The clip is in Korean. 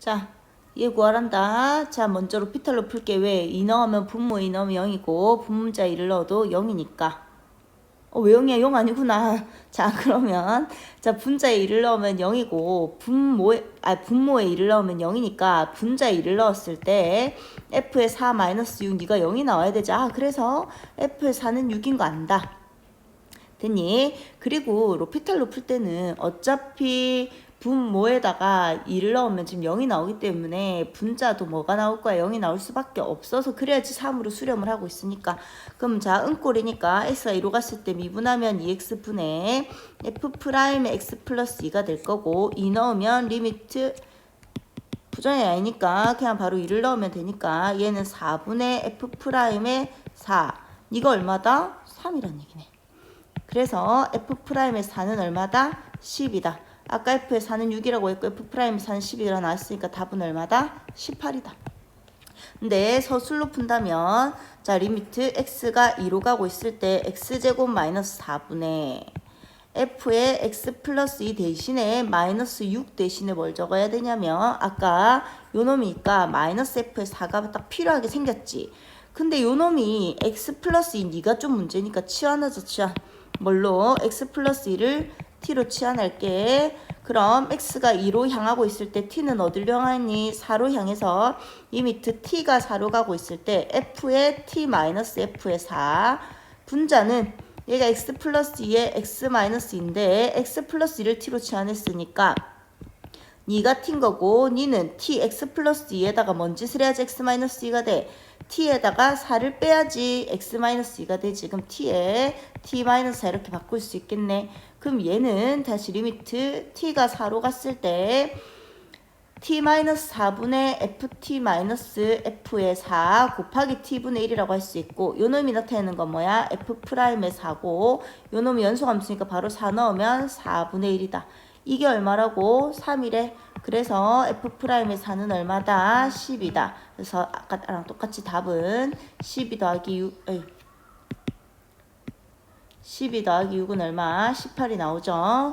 자, 얘 구하란다. 자, 먼저 로피탈로 풀게. 왜? 2 넣으면 분모 2 넣으면 0이고 분문자 1을 넣어도 0이니까. 어, 왜 0이야? 0 아니구나. 자, 그러면 자, 분자에 1을 넣으면 0이고 분모에 아, 분모에 1을 넣으면 0이니까 분자에 1을 넣었을 때 f의 4 마이너스 6 네가 0이 나와야 되지. 아, 그래서 f의 4는 6인 거 안다. 됐니? 그리고 로피탈로 풀 때는 어차피 분모에다가 1을 넣으면 지금 0이 나오기 때문에 분자도 뭐가 나올 거야? 0이 나올 수밖에 없어서 그래야지 3으로 수렴을 하고 있으니까 그럼 자 은꼴이니까 x가 2로 갔을 때 미분하면 2x분의 f 프라임의 x 플러스 2가 될 거고 2 넣으면 리미트 부정이 아니니까 그냥 바로 2를 넣으면 되니까 얘는 4분의 f 프라임의 4 이거 얼마다? 3이란 얘기네 그래서 f 프라임의 4는 얼마다? 10이다. 아까 f의 4는 6이라고 했고 f 프라임의 4는 10이라 나왔으니까 답은 얼마다? 18이다. 근데 서술로 푼다면 자 리미트 x가 2로 가고 있을 때 x제곱 마이너스 4분의 f의 x 플러스 2 대신에 마이너스 6 대신에 뭘 적어야 되냐면 아까 요 놈이니까 마이너스 f의 4가 딱 필요하게 생겼지. 근데 요 놈이 x 플러스 2 니가 좀 문제니까 치환하자 치환. 뭘로 x 플러스 2를 t로 치환할게. 그럼 x가 2로 향하고 있을 때 t는 어디로 향하니? 4로 향해서 이 밑에 t가 4로 가고 있을 때 f의 t 마이너스 f의 4 분자는 얘가 x 플러스 2에 x 마이너스 2인데 x 플러스 2를 t로 치환했으니까 니가 t인 거고 니는 t x 플러스 2에다가 뭔 짓을 해야지 x 마이너스 2가 돼? T에다가 4를 빼야지 x 마이너스 2가 되지. 그럼 t에 t 마이너스 4 이렇게 바꿀 수 있겠네. 그럼 얘는 다시 리미트 t가 4로 갔을 때 t 마이너스 4분의 ft 마이너스 f의 4 곱하기 t분의 1이라고 할 수 있고 요 놈이 나타내는 건 뭐야? f 프라임의 4고 요 놈이 연속함수니까 바로 4 넣으면 4분의 1이다. 이게 얼마라고? 3이래. 그래서 f 프라임의 4는 얼마다? 10이다. 그래서 아까랑 똑같이 답은 12 더하기 6, 에이, 12 더하기 6은 얼마? 18이 나오죠.